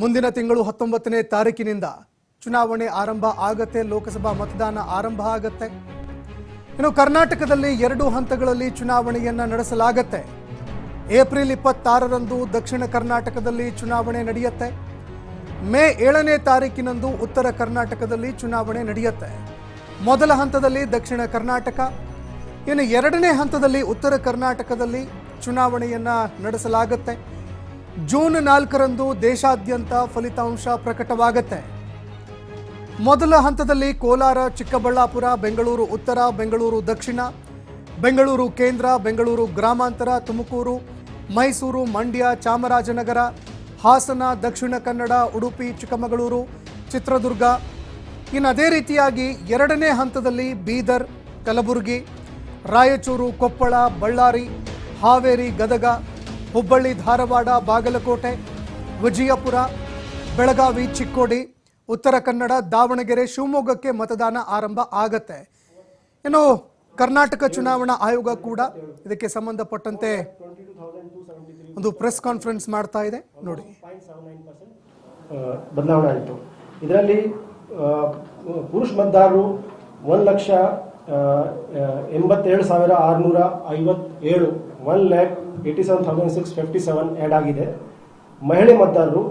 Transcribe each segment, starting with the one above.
ಮುಂದಿನ ತಿಂಗಳು ಹತ್ತೊಂಬತ್ತನೇ ತಾರೀಕಿನಿಂದ ಚುನಾವಣೆ ಆರಂಭ ಆಗತ್ತೆ, ಲೋಕಸಭಾ ಮತದಾನ ಆರಂಭ ಆಗತ್ತೆ. ಇನ್ನು ಕರ್ನಾಟಕದಲ್ಲಿ ಎರಡು ಹಂತಗಳಲ್ಲಿ ಚುನಾವಣೆಯನ್ನ ನಡೆಸಲಾಗತ್ತೆ. ಏಪ್ರಿಲ್ ಇಪ್ಪತ್ತಾರರಂದು ದಕ್ಷಿಣ ಕರ್ನಾಟಕದಲ್ಲಿ ಚುನಾವಣೆ ನಡೆಯುತ್ತೆ. ಮೇ ಏಳನೇ ತಾರೀಕಿನಂದು ಉತ್ತರ ಕರ್ನಾಟಕದಲ್ಲಿ ಚುನಾವಣೆ ನಡೆಯುತ್ತೆ. ಮೊದಲ ಹಂತದಲ್ಲಿ ದಕ್ಷಿಣ ಕರ್ನಾಟಕ, ಇನ್ನು ಎರಡನೇ ಹಂತದಲ್ಲಿ ಉತ್ತರ ಕರ್ನಾಟಕದಲ್ಲಿ ಚುನಾವಣೆಯನ್ನ ನಡೆಸಲಾಗುತ್ತೆ. ಜೂನ್ ನಾಲ್ಕರಂದು ದೇಶಾದ್ಯಂತ ಫಲಿತಾಂಶ ಪ್ರಕಟವಾಗುತ್ತೆ. ಮೊದಲ ಹಂತದಲ್ಲಿ ಕೋಲಾರ, ಚಿಕ್ಕಬಳ್ಳಾಪುರ, ಬೆಂಗಳೂರು ಉತ್ತರ, ಬೆಂಗಳೂರು ದಕ್ಷಿಣ, ಬೆಂಗಳೂರು ಕೇಂದ್ರ, ಬೆಂಗಳೂರು ಗ್ರಾಮಾಂತರ, ತುಮಕೂರು, ಮೈಸೂರು, ಮಂಡ್ಯ, ಚಾಮರಾಜನಗರ, ಹಾಸನ, ದಕ್ಷಿಣ ಕನ್ನಡ, ಉಡುಪಿ, ಚಿಕ್ಕಮಗಳೂರು, ಚಿತ್ರದುರ್ಗ. ಇನ್ನು ಅದೇ ರೀತಿಯಾಗಿ ಎರಡನೇ ಹಂತದಲ್ಲಿ ಬೀದರ್, ಕಲಬುರಗಿ, ರಾಯಚೂರು, ಕೊಪ್ಪಳ, ಬಳ್ಳಾರಿ, ಹಾವೇರಿ, ಗದಗ ಹುಬ್ಬಳ್ಳಿ, ಧಾರವಾಡ, ಬಾಗಲಕೋಟೆ, ವಿಜಯಪುರ, ಬೆಳಗಾವಿ, ಚಿಕ್ಕೋಡಿ, ಉತ್ತರ ಕನ್ನಡ, ದಾವಣಗೆರೆ, ಶಿವಮೊಗ್ಗಕ್ಕೆ ಮತದಾನ ಆರಂಭ ಆಗತ್ತೆ. ಇನ್ನು ಕರ್ನಾಟಕ ಚುನಾವಣಾ ಆಯೋಗ ಕೂಡ ಇದಕ್ಕೆ ಸಂಬಂಧಪಟ್ಟಂತೆ ಒಂದು ಪ್ರೆಸ್ ಕಾನ್ಫರೆನ್ಸ್ ಮಾಡ್ತಾ ಇದೆ. ನೋಡಿ. ಬದಲಾವಣೆ ಆಯಿತು. ಇದರಲ್ಲಿ ಪುರುಷ ಮತದಾರರು ಒಂದು ಲಕ್ಷ ಎಂಬತ್ತೇಳು ಸಾವಿರ ಆರುನೂರ ಐವತ್ತೇಳು one lakh eighty seven thousand six fifty seven add ಆಗಿದೆ. ಮಹಿಳೆ ಮತದಾರರು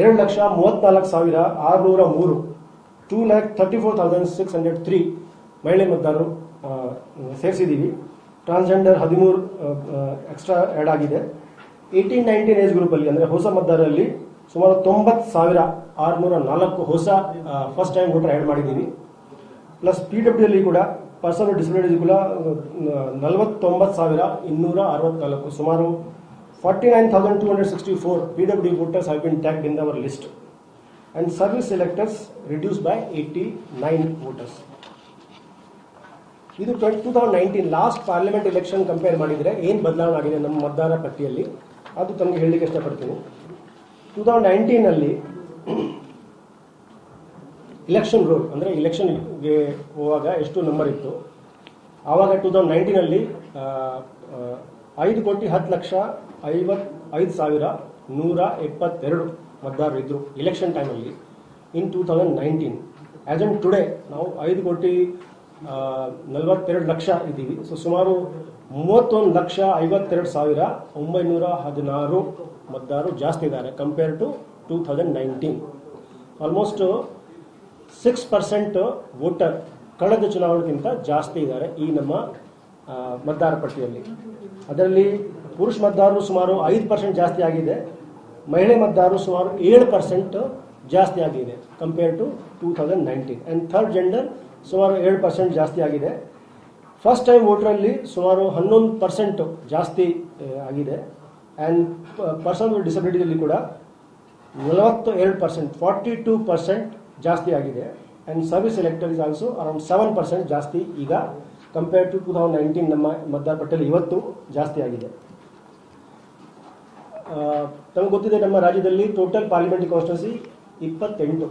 ಎರಡು ಲಕ್ಷ ಮೂವತ್ತ್ನಾಲ್ಕು ಸಾವಿರ ಆರುನೂರ ಮೂರು two lakh thirty four thousand six hundred three ಮಹಿಳೆ ಮತದಾರರು ಸೇರಿಸಿದ್ದೀವಿ. ಟ್ರಾನ್ಸ್ಜೆಂಡರ್ ಹದಿಮೂರು ಎಕ್ಸ್ಟ್ರಾ ಆ್ಯಡ್ ಆಗಿದೆ. ಏಯ್ಟೀನ್ ನೈನ್ಟೀನ್ ಏಜ್ ಗ್ರೂಪಲ್ಲಿ ಅಂದರೆ ಹೊಸ ಮತದಾರರಲ್ಲಿ ಸುಮಾರು ತೊಂಬತ್ತು ಸಾವಿರ ಆರುನೂರ ನಾಲ್ಕು ಹೊಸ ಫಸ್ಟ್ ಟೈಮ್ ವೋಟರ್ ಆ್ಯಡ್ ಮಾಡಿದ್ದೀವಿ. ಪ್ಲಸ್ ಪಿ ಡಬ್ಲ್ಯೂ ಅಲ್ಲಿ ಕೂಡ ಪರ್ಸನ್ ಕೂಡ ನಲವತ್ತೊಂಬತ್ತು ಸಾವಿರ ಇನ್ನೂರ ಅರವತ್ತ್ನಾಲ್ಕು ಸುಮಾರು forty nine thousand two hundred sixty four P W voters have been tagged in our list and service electors reduce by eighty nine voters ಇದು twenty two thousand nineteen last parliament election compare ಮಾಡಿದರೆ ಏನು ಬದಲಾವಣೆ ಆಗಿದೆ ನಮ್ಮ ಮತದಾರ ಪಟ್ಟಿಯಲ್ಲಿ? ಅದು ತಮಗೆ ಹೇಳಲಿಕ್ಕೆ ಇಷ್ಟಪಡ್ತೀನಿ. ಟೂ ತೌಸಂಡ್ ನೈನ್ಟೀನಲ್ಲಿ ಇಲೆಕ್ಷನ್ ರೋಲ್ ಅಂದರೆ ಇಲೆಕ್ಷನ್ಗೆ ಹೋಗುವಾಗ ಎಷ್ಟು ನಂಬರ್ ಇತ್ತು? ಆವಾಗ ಟೂ ತೌಸಂಡ್ ನೈನ್ಟೀನಲ್ಲಿ ಐದು ಕೋಟಿ ಹತ್ತು ಲಕ್ಷ ಐವತ್, ಐದು ಸಾವಿರ ನೂರ ಎಪ್ಪತ್ತೆರಡು ಮತದಾರರು ಇದ್ದರು ಇಲೆಕ್ಷನ್ ಟೈಮಲ್ಲಿ in two thousand nineteen as on today ನಾವು ಐದು ಕೋಟಿ ನಲವತ್ತೆರಡು ಲಕ್ಷ ಇದ್ದೀವಿ. ಸೊ ಸುಮಾರು ಮೂವತ್ತೊಂದು ಲಕ್ಷ ಐವತ್ತೆರಡು ಸಾವಿರ ಒಂಬೈನೂರ ಹದಿನಾರು ಮತದಾರರು ಜಾಸ್ತಿ ಇದ್ದಾರೆ compare to two thousand nineteen almost six percent voter ಕಳೆದ ಚುನಾವಣೆಗಿಂತ ಜಾಸ್ತಿ ಇದ್ದಾರೆ ಈ ನಮ್ಮ ಮತದಾರ ಪಟ್ಟಿಯಲ್ಲಿ. ಅದರಲ್ಲಿ ಪುರುಷ ಮತದಾರರು ಸುಮಾರು ಐದು ಪರ್ಸೆಂಟ್ ಜಾಸ್ತಿ ಆಗಿದೆ, ಮಹಿಳೆ ಮತದಾರರು ಸುಮಾರು ಏಳು ಪರ್ಸೆಂಟ್ ಜಾಸ್ತಿ ಆಗಿದೆ compare to two thousand nineteen and third gender ಸುಮಾರು ಏಳು ಪರ್ಸೆಂಟ್ ಜಾಸ್ತಿ ಆಗಿದೆ. ಫಸ್ಟ್ ಟೈಮ್ ವೋಟ್ರಲ್ಲಿ ಸುಮಾರು ಹನ್ನೊಂದು ಪರ್ಸೆಂಟ್ ಜಾಸ್ತಿ ಆಗಿದೆ. ಆ್ಯಂಡ್ ಪರ್ಸನ್ ವಿತ್ ಡಿಸಬಿಲಿಟಿಯಲ್ಲಿ ಕೂಡ ನಲವತ್ತು ಎರಡು ಪರ್ಸೆಂಟ್ ಫಾರ್ಟಿ ಟೂ ಪರ್ಸೆಂಟ್ ಜಾಸ್ತಿ ಆಗಿದೆ. And service elector is also around seven percent ಜಾಸ್ತಿ ಈಗ compare to two thousand nineteen ನಮ್ಮ ಮತದಾರ ಪಟ್ಟಿಯಲ್ಲಿ ಇವತ್ತು ಜಾಸ್ತಿ ಆಗಿದೆ. ತಮಗೆ ಗೊತ್ತಿದೆ ನಮ್ಮ ರಾಜ್ಯದಲ್ಲಿ ಟೋಟಲ್ ಪಾರ್ಲಿಮೆಂಟ್ರಿ ಕಾನ್ಸ್ಟಿಟ್ಯೂನ್ಸಿ ಇಪ್ಪತ್ತೆಂಟು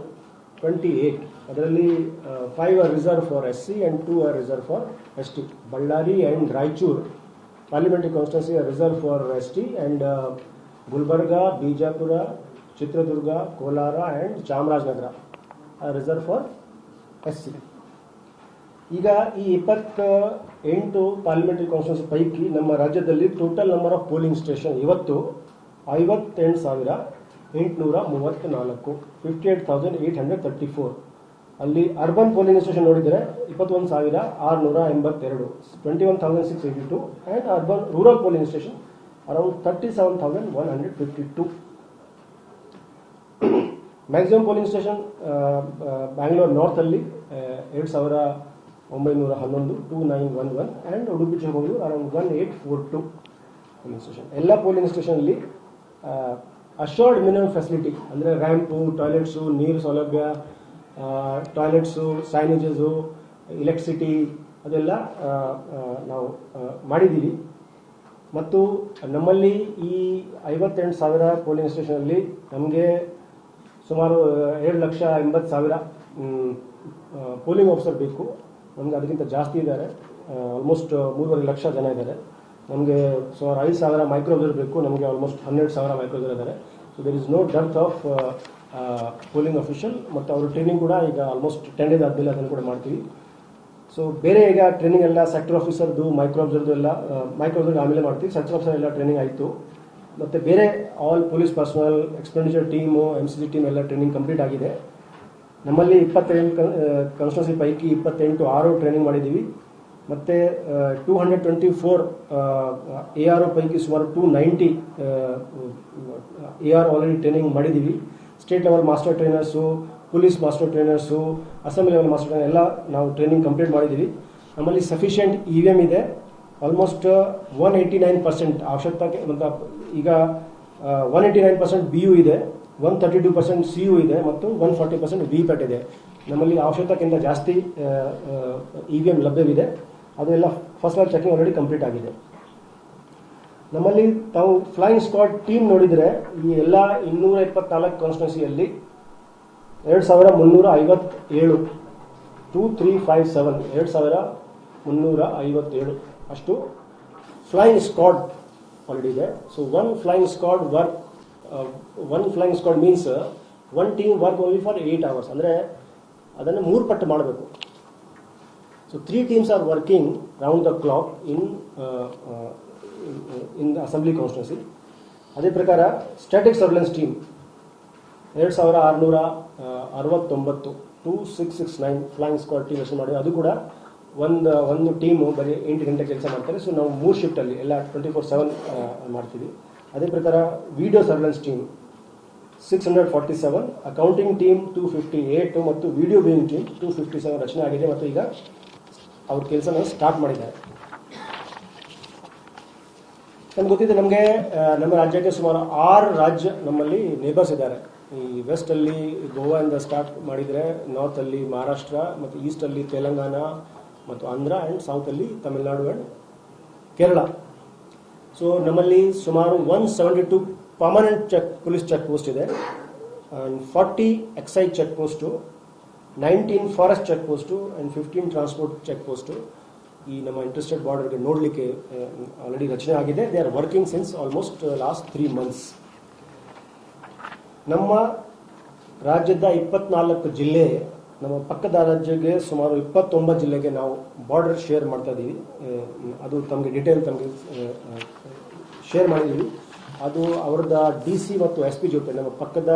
ಟ್ವೆಂಟಿ ಏಯ್ಟ್ ಅದರಲ್ಲಿ five are reserve for S C and two are reserve for S T Bellary and Raichur parliamentary constituency are reserve for S T and Gulbarga Bijapur Chitradurga Kolar and Chamarajanagar reserve for S C ಈಗ ಈ ಇಪ್ಪತ್ತ ಎಂಟು parliamentary constituency ಪೈಕಿ ನಮ್ಮ ರಾಜ್ಯದಲ್ಲಿ total number of polling station ಇವತ್ತು ಐವತ್ತೆಂಟು ಸಾವಿರ ಎಂಟುನೂರ ಮೂವತ್ತ್ನಾಲ್ಕು fifty eight thousand eight hundred thirty four ಅಲ್ಲಿ ಅರ್ಬನ್ ಪೋಲಿಂಗ್ ಸ್ಟೇಷನ್ ನೋಡಿದರೆ ಇಪ್ಪತ್ತೊಂದು ಸಾವಿರ ಆರುನೂರ ಎಂಬತ್ತೆರಡು twenty one thousand six eighty two and urban rural polling station around thirty seven thousand one hundred fifty two maximum polling station Bangalore ನಾರ್ತಲ್ಲಿ ಎರಡು ಸಾವಿರ ಒಂಬೈನೂರ ಹನ್ನೊಂದು two nine one one and Udupi Chikmagalur around one eight four two polling station ಎಲ್ಲ polling ಸ್ಟೇಷನಲ್ಲಿ assured minimum facility ಅಂದರೆ ramp toilets ನೀರು ಸೌಲಭ್ಯ toilets signages electricity ಅದೆಲ್ಲ ಆ, ಆ, ನಾವು ಆ, ಮಾಡಿದ್ದೀವಿ. ಮತ್ತು ನಮ್ಮಲ್ಲಿ ಈ ಐವತ್ತೆಂಟು ಸಾವಿರ ಪೋಲಿಂಗ್ ಸ್ಟೇಷನಲ್ಲಿ ನಮಗೆ ಸುಮಾರು ಎರಡು ಲಕ್ಷ ಎಂಬತ್ತು ಸಾವಿರ ಪೋಲಿಂಗ್ ಆಫೀಸರ್ ಬೇಕು. ನಮಗೆ ಅದಕ್ಕಿಂತ ಜಾಸ್ತಿ ಇದ್ದಾರೆ. ಆಲ್ಮೋಸ್ಟ್ ಮೂರುವರೆ ಲಕ್ಷ ಜನ ಇದ್ದಾರೆ. ನಮಗೆ ಸುಮಾರು ಐದು ಸಾವಿರ ಮೈಕ್ರೋವೇವ್ ಬೇಕು. ನಮಗೆ ಆಲ್ಮೋಸ್ಟ್ ಹನ್ನೆರಡು ಸಾವಿರ ಮೈಕ್ರೋವೇವ್ ಇದ್ದಾರೆ. So there is no dearth of polling official ಮತ್ತು ಅವ್ರ ಟ್ರೈನಿಂಗ್ ಕೂಡ ಈಗ ಆಲ್ಮೋಸ್ಟ್ ಟೆನ್ ಡೇಸ್ ಆದಮೇಲೆ ಅದನ್ನು ಕೂಡ ಮಾಡ್ತೀವಿ. ಸೊ ಬೇರೆ ಈಗ ಟ್ರೈನಿಂಗ್ ಎಲ್ಲ ಸೆಕ್ಟರ್ ಆಫೀಸರ್ದು ಮೈಕ್ರೋ ಆಫೀಸರ್ದು ಎಲ್ಲ ಮೈಕ್ರೋ ಆಫೀಸರ್ ಆಮೇಲೆ ಮಾಡ್ತೀವಿ. ಸೆಕ್ಟರ್ ಆಫೀಸರ್ ಎಲ್ಲ ಟ್ರೈನಿಂಗ್ ಆಯಿತು. ಮತ್ತು ಬೇರೆ all police personnel expenditure team M C C team ಎಲ್ಲ ಟ್ರೈನಿಂಗ್ ಕಂಪ್ಲೀಟ್ ಆಗಿದೆ. ನಮ್ಮಲ್ಲಿ ಇಪ್ಪತ್ತೆಂಟು ಕನ್ಸ್ಟೆನ್ಸಿ ಪೈಕಿ ಇಪ್ಪತ್ತೆಂಟು ಆರು ಟ್ರೈನಿಂಗ್ ಮಾಡಿದ್ದೀವಿ. ಮತ್ತು two hundred twenty four A R ಪೈಕಿ ಸುಮಾರು two ninety A R already training ಮಾಡಿದ್ದೀವಿ. State level master trainers police master trainers assembly level master trainer ಎಲ್ಲ ನಾವು ಟ್ರೈನಿಂಗ್ ಕಂಪ್ಲೀಟ್ ಮಾಡಿದ್ದೀವಿ. ನಮ್ಮಲ್ಲಿ ಸಫಿಷಿಯೆಂಟ್ ಇ ವಿ ಎಂ ಇದೆ. Almost one eighty nine percent ಅವಶ್ಯಕತೆ ಮತ್ತು ಈಗ one eighty nine percent B U ಇದೆ one thirty two percent C U ಇದೆ ಮತ್ತು one forty percent V PAT ಇದೆ. ನಮ್ಮಲ್ಲಿ ಅವಶ್ಯಕತೆಗಿಂತ ಜಾಸ್ತಿ ಇ ವಿ ಎಂ ಲಭ್ಯವಿದೆ. ಅದೆಲ್ಲ first level checking already complete ಆಗಿದೆ. ನಮ್ಮಲ್ಲಿ ತಾವು ಫ್ಲೈಯಿಂಗ್ ಸ್ಕ್ವಾಡ್ ಟೀಮ್ ನೋಡಿದರೆ, ಈ ಎಲ್ಲ ಇನ್ನೂರ ಇಪ್ಪತ್ನಾಲ್ಕು ಕಾನ್ಸ್ಟಿಟ್ಯೂನ್ಸಿಯಲ್ಲಿ ಎರಡು ಸಾವಿರ ಮುನ್ನೂರ ಐವತ್ತೇಳು ಟೂ ತ್ರೀ ಫೈವ್ ಸೆವೆನ್ ಎರಡು ಸಾವಿರ ಮುನ್ನೂರ ಐವತ್ತೇಳು. ಅಷ್ಟು. ಫ್ಲೈಯಿಂಗ್ ಸ್ಕ್ವಾಡ್ ಆಲ್ರೆಡಿ ಇದೆ. So one flying squad work one flying squad means one team work only for eight hours ಅಂದರೆ ಅದನ್ನು ಮೂರು ಪಟ್ಟು ಮಾಡಬೇಕು. So three teams are working round the clock in in assembly constituency ಅದೇ ಪ್ರಕಾರ static surveillance team ಎರಡು ಸಾವಿರ ಆರುನೂರ ಅರವತ್ತೊಂಬತ್ತು two six six nine flying squad team ಮಾಡಿ ಅದು ಕೂಡ ಒಂದು ಒಂದು ಟೀಮು ಬರೀ ಎಂಟು ಗಂಟೆ ಕೆಲಸ ಮಾಡ್ತಾರೆ. ಸೊ ನಾವು ಮೂರು ಶಿಫ್ಟಲ್ಲಿ ಎಲ್ಲ ಟ್ವೆಂಟಿ ಫೋರ್ ಸೆವೆನ್ ಮಾಡ್ತೀವಿ. ಅದೇ ಪ್ರಕಾರ video surveillance team six hundred forty seven accounting team two fifty eight ಮತ್ತು video viewing team two fifty seven ರಚನೆ ಆಗಿದೆ ಮತ್ತು ಈಗ ಅವ್ರ ಕೆಲಸನ ಸ್ಟಾರ್ಟ್ ಮಾಡಿದ್ದಾರೆ. ನಮ್ಗೆ ಗೊತ್ತಿದೆ, ನಮಗೆ ನಮ್ಮ ರಾಜ್ಯಕ್ಕೆ ಸುಮಾರು ಆರು ರಾಜ್ಯ ನಮ್ಮಲ್ಲಿ ನೇಬರ್ಸ್ ಇದ್ದಾರೆ. ಈ ವೆಸ್ಟಲ್ಲಿ ಗೋವಾದಿಂದ ಸ್ಟಾರ್ಟ್ ಮಾಡಿದರೆ ನಾರ್ತಲ್ಲಿ ಮಹಾರಾಷ್ಟ್ರ ಮತ್ತು ಈಸ್ಟಲ್ಲಿ ತೆಲಂಗಾಣ ಮತ್ತು ಆಂಧ್ರ ಆ್ಯಂಡ್ ಸೌತಲ್ಲಿ ತಮಿಳುನಾಡು ಆ್ಯಂಡ್ ಕೇರಳ. ಸೊ ನಮ್ಮಲ್ಲಿ ಸುಮಾರು one seventy two permanent check police check post ಇದೆ and forty excise check post nineteen forest check post and fifteen transport check post ಈ ನಮ್ಮ ಇಂಟ್ರೆಸ್ಟೆಡ್ ಬಾರ್ಡರ್ಗೆ ನೋಡಲಿಕ್ಕೆ ಆಲ್ರೆಡಿ ರಚನೆ ಆಗಿದೆ. They are working since almost last three months ನಮ್ಮ ರಾಜ್ಯದ ಇಪ್ಪತ್ನಾಲ್ಕು ಜಿಲ್ಲೆ ನಮ್ಮ ಪಕ್ಕದ ರಾಜ್ಯಕ್ಕೆ ಸುಮಾರು ಇಪ್ಪತ್ತೊಂಬತ್ತು ಜಿಲ್ಲೆಗೆ ನಾವು ಬಾರ್ಡರ್ ಶೇರ್ ಮಾಡ್ತಾ ಇದ್ದೀವಿ ಅದು ತಮಗೆ ಡೀಟೇಲ್ ತಮಗೆ ಶೇರ್ ಮಾಡಿದ್ದೀವಿ ಅದು ಅವ್ರದ್ದು ಡಿ ಸಿ ಮತ್ತು ಎಸ್ ಪಿ ಜೊತೆ, ನಮ್ಮ ಪಕ್ಕದ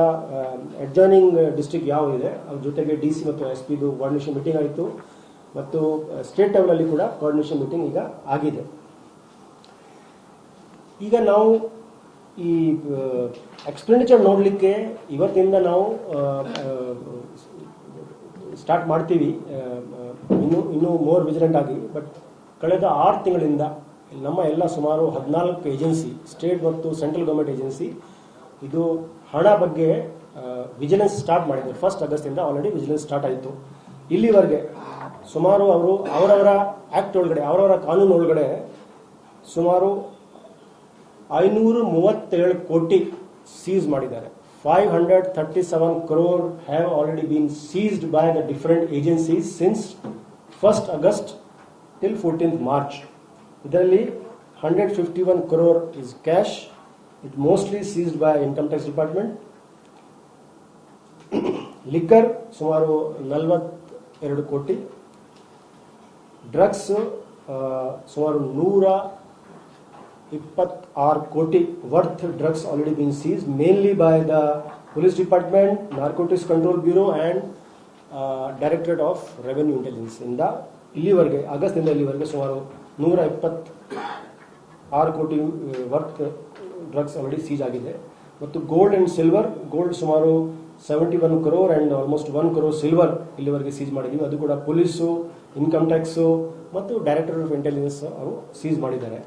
ಅಡ್ಜಾಯ್ನಿಂಗ್ ಡಿಸ್ಟಿಕ್ ಯಾವ ಇದೆ, ಅದ್ರ ಜೊತೆಗೆ ಡಿ ಸಿ ಮತ್ತು ಎಸ್ ಪಿದು ಕೋಆರ್ಡಿನೇಷನ್ ಮೀಟಿಂಗ್ ಆಯಿತು. ಮತ್ತು ಸ್ಟೇಟ್ ಲೆವೆಲಲ್ಲಿ ಕೂಡ ಕೋಆರ್ಡಿನೇಷನ್ ಮೀಟಿಂಗ್ ಈಗ ಆಗಿದೆ. ಈಗ ನಾವು ಈ ಎಕ್ಸ್ಪೆಂಡಿಚರ್ ನೋಡಲಿಕ್ಕೆ ಇವತ್ತಿಂದ ನಾವು ಸ್ಟಾರ್ಟ್ ಮಾಡ್ತೀವಿ. ಇನ್ನು, ಇನ್ನೂ ಮೋರ್ ವಿಜಿಲೆಂಟ್ ಆಗಿ. ಬಟ್ ಕಳೆದ ಆರು ತಿಂಗಳಿಂದ ನಮ್ಮ ಎಲ್ಲ ಸುಮಾರು ಹದಿನಾಲ್ಕು agency state and central government agency ಇದು ಹಣ ಬಗ್ಗೆ ವಿಜಿಲೆನ್ಸ್ ಸ್ಟಾರ್ಟ್ ಮಾಡಿದ್ದಾರೆ ಫಸ್ಟ್ ಆಗಸ್ಟಿಂದ ಆಲ್ರೆಡಿ ವಿಜಿಲೆನ್ಸ್ ಸ್ಟಾರ್ಟ್ ಆಯಿತು. ಇಲ್ಲಿವರೆಗೆ ಸುಮಾರು ಅವರು ಅವರವರ ಆ್ಯಕ್ಟ್ ಒಳಗಡೆ, ಅವರವರ ಕಾನೂನು ಒಳಗಡೆ ಸುಮಾರು ಐನೂರು ಮೂವತ್ತೇಳು ಕೋಟಿ ಸೀಸ್ ಮಾಡಿದ್ದಾರೆ. Five hundred thirty seven crore have already been seized by the different agencies since first August till fourteenth March ಇದರಲ್ಲಿ hundred fifty one crore is cash it mostly seized by income tax department liquor ಸುಮಾರು ನಲವತ್ತೆರಡು ಕೋಟಿ drugs ಸುಮಾರು ನೂರ ಇಪ್ಪತ್ತಾರು ಕೋಟಿ worth drugs already been seize mainly by the police department narcotics control bureau and directorate of revenue intelligence ಇಂದ ಇಲ್ಲಿವರೆಗೆ, ಆಗಸ್ಟ್ನಿಂದ ಇಲ್ಲಿವರೆಗೆ ಸುಮಾರು ನೂರ ಇಪ್ಪತ್ತು ಆರು ಕೋಟಿ ವರ್ತ್ ಡ್ರಗ್ಸ್ ಆಲ್ರೆಡಿ ಸೀಜ್ ಆಗಿದೆ. ಮತ್ತು ಗೋಲ್ಡ್ ಆ್ಯಂಡ್ ಸಿಲ್ವರ್ ಗೋಲ್ಡ್ ಸುಮಾರು seventy one crore and almost one crore silver ಇಲ್ಲಿವರೆಗೆ ಸೀಜ್ ಮಾಡಿದ್ದೀವಿ ಅದು ಕೂಡ ಪೊಲೀಸು ಇನ್ಕಮ್ ಟ್ಯಾಕ್ಸು ಮತ್ತು ಡೈರೆಕ್ಟರ್ ಆಫ್ ಇಂಟೆಲಿಜೆನ್ಸ್ ಅವರು ಸೀಜ್ ಮಾಡಿದ್ದಾರೆ.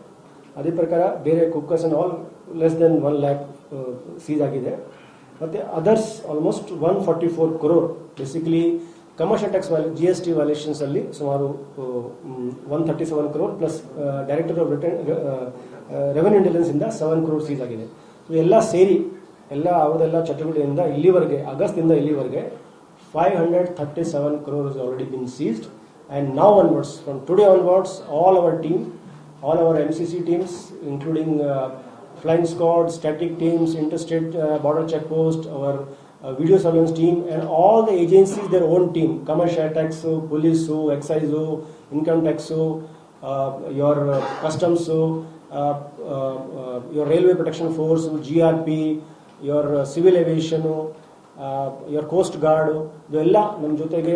ಅದೇ ಪ್ರಕಾರ ಬೇರೆ cookers and all less than one lakh seize ಆಗಿದೆ. ಮತ್ತು others almost one forty four crore basically commercial tax value G S T valuations ಅಲ್ಲಿ ಸುಮಾರು one thirty seven crore plus director of return revenue intelligence ಇಂದ seven crore seize ಆಗಿದೆ. So ಎಲ್ಲ ಸೇರಿ, ಎಲ್ಲ ಅವ್ರದ್ದೆಲ್ಲ ಚಟುವಟಿಕೆಯಿಂದ ಇಲ್ಲಿವರೆಗೆ, ಆಗಸ್ಟ್ನಿಂದ ಇಲ್ಲಿವರೆಗೆ five hundred thirty seven crore is already been seized and ನಾವು onwards from today onwards all our team all our MCC teams, including uh, flying squad, static teams, interstate uh, border check post, our uh, video surveillance team, and all the agencies their own team. Commercial tax, police, excise, income tax, uh, your uh, customs, uh, uh, uh, your railway protection force, GRP, your uh, civil aviation, uh, your coast guard, ಇವೆಲ್ಲ ನಮ್ಮ ಜೊತೆಗೆ